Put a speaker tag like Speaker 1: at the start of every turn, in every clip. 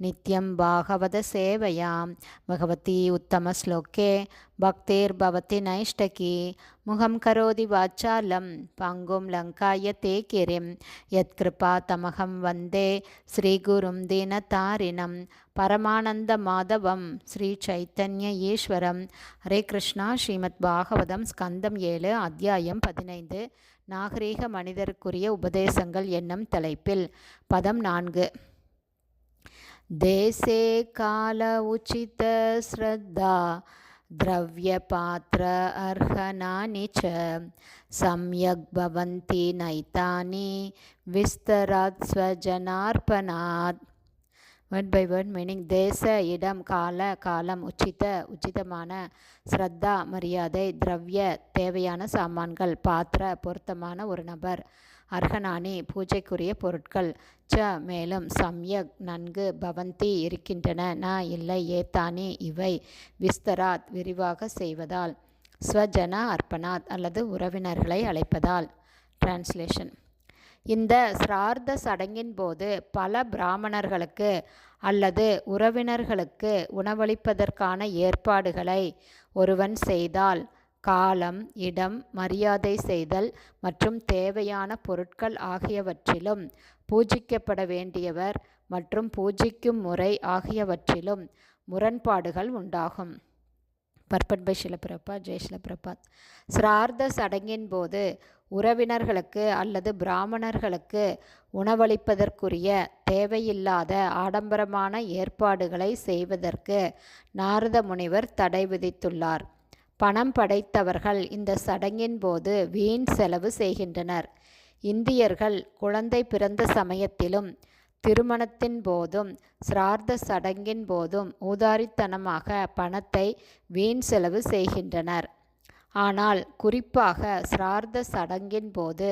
Speaker 1: नित्यं भागवतसेवयां भगवती उत्तमश्लोके भक्तिर्भवति नैष्टकी मुखं करोति वाचालं पङ्गुं लङ्काय ते गिरिं यत्कृपातमहं वन्दे श्रीगुरुं दीनतारिणं பரமானந்தமாதவம் ஸ்ரீ சைத்தன்ய ஈஸ்வரம் ஹரே கிருஷ்ணா ஸ்ரீமத் பாகவதம் ஸ்கந்தம் ஏழு அத்தியாயம் பதினைந்து நாகரீக மனிதருக்குரிய உபதேசங்கள் என்னும் தலைப்பில் பதம் நான்கு देशे काल उचितश्रद्धा द्रव्यपात्र अर्हणानि च सम्यग् भवन्ति नैतानि विस्तरात् स्वजनार्पणात् வேர்ட் பை வேர்ட் மீனிங் தேச இடம் கால காலம் உச்சித உச்சிதமான ஸ்ரத்தா மரியாதை திரவிய தேவையான சாமான்கள் பாத்திர பொருத்தமான ஒரு நபர் அர்ஹனானி பூஜைக்குரிய பொருட்கள் ச மேலும் சம்யக் நன்கு பவந்தி இருக்கின்றன ந இல்லை ஏத்தானி இவை விஸ்தராத் விரிவாக செய்வதால் ஸ்வஜன அர்ப்பணாத் அல்லது உறவினர்களை அழைப்பதால். டிரான்ஸ்லேஷன் இந்த சிரார்த்த சடங்கின் போது பல பிராமணர்களுக்கு அல்லது உறவினர்களுக்கு உணவளிப்பதற்கான ஏற்பாடுகளை ஒருவன் செய்தால் காலம் இடம் மரியாதை செய்தல் மற்றும் தேவையான பொருட்கள் ஆகியவற்றிலும் பூஜிக்கப்பட வேண்டியவர் மற்றும் பூஜிக்கும் முறை ஆகியவற்றிலும் முரண்பாடுகள் உண்டாகும். பர்பட் பை ஷிலபிரபா ஜெய் ஷிலபிரபாத் சிரார்த்த சடங்கின் போது உறவினர்களுக்கு அல்லது பிராமணர்களுக்கு உணவளிப்பதற்குரிய தேவையில்லாத ஆடம்பரமான ஏற்பாடுகளை செய்வதற்கு நாரத முனிவர் தடை விதித்துள்ளார். பணம் படைத்தவர்கள் இந்த சடங்கின் போது வீண் செலவு செய்கின்றனர். இந்தியர்கள் குழந்தை பிறந்த சமயத்திலும் திருமணத்தின் போதும் சிரார்த்த சடங்கின் போதும் ஊதாரித்தனமாக பணத்தை வீண் செலவு செய்கின்றனர். ஆனால் குறிப்பாக சிரார்த்த சடங்கின் போது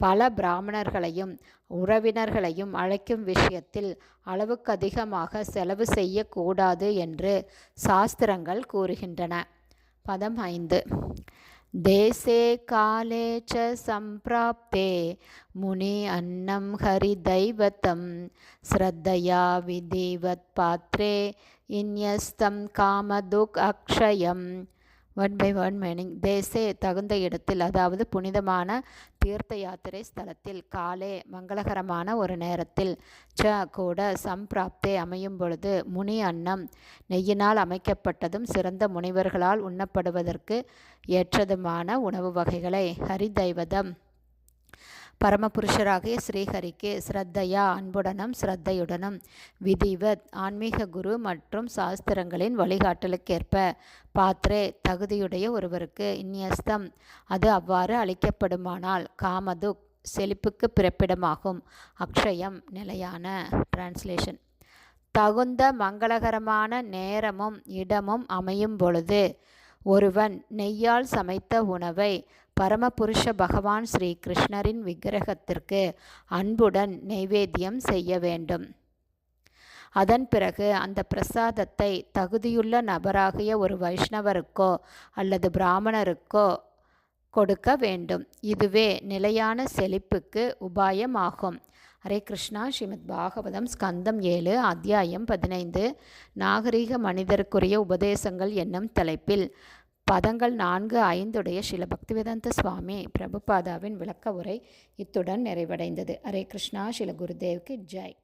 Speaker 1: பல பிராமணர்களையும் உறவினர்களையும் அழைக்கும் விஷயத்தில் அளவுக்கு அதிகமாக செலவு செய்யக்கூடாது என்று சாஸ்திரங்கள் கூறுகின்றன. பதம் ஐந்து. தேசே காலே ச சம்பிராப்தே முனி அன்னம் ஹரிதைவத்தம் ஸ்ரத்தையா விதிவத் பாத்ரே இன்யஸ்தம் காமதுக் ஒன் பை ஒன் மீனிங் தேசே தகுந்த இடத்தில் அதாவது புனிதமான தீர்த்த யாத்திரை ஸ்தலத்தில் காலே மங்களகரமான ஒரு நேரத்தில் ச கூட சம்பிராப்தே அமையும் பொழுது முனி அன்னம் நெய்யினால் அமைக்கப்பட்டதும் சிறந்த முனிவர்களால் உண்ணப்படுவதற்கு ஏற்றதுமான உணவு வகைகளை ஹரிதைவதம். பரமபுருஷராகிய ஸ்ரீஹரிக்கு ஸ்ரத்தையா அன்புடனும் ஸ்ரத்தையுடனும். விதிவத் ஆன்மீக குரு மற்றும் சாஸ்திரங்களின் வழிகாட்டலுக்கேற்ப பாத்ரே தகுதியுடைய ஒருவருக்கு இந்நியஸ்தம். அது அவ்வாறு அளிக்கப்படுமானால் காமதுக் செழிப்புக்கு பிறப்பிடமாகும். அக்ஷயம் நிலையான டிரான்ஸ்லேஷன். தகுந்த மங்களகரமான நேரமும் இடமும் அமையும் பொழுது ஒருவன் நெய்யால் சமைத்த உணவை பரமபுருஷ பகவான் ஸ்ரீ கிருஷ்ணரின் விக்கிரகத்திற்கு அன்புடன் நைவேத்தியம் செய்ய வேண்டும். அதன் பிறகு அந்த பிரசாதத்தை தகுதியுள்ள நபராகிய ஒரு வைஷ்ணவருக்கோ அல்லது பிராமணருக்கோ கொடுக்க வேண்டும். இதுவே நிலையான செழிப்புக்கு உபாயமாகும். ஹரே கிருஷ்ணா. ஸ்ரீமத் பாகவதம் ஸ்கந்தம் ஏழு அத்தியாயம் பதினைந்து. நாகரீக மனிதருக்குரிய உபதேசங்கள் என்னும் தலைப்பில் பதங்கள் நான்கு ஐந்துடைய ஸ்ரீல பக்திவேதாந்த சுவாமி பிரபுபாதாவின் விளக்க உரை இத்துடன் நிறைவடைந்தது. ஹரே கிருஷ்ணா. ஸ்ரீல குருதேவ்க்கு ஜெய்.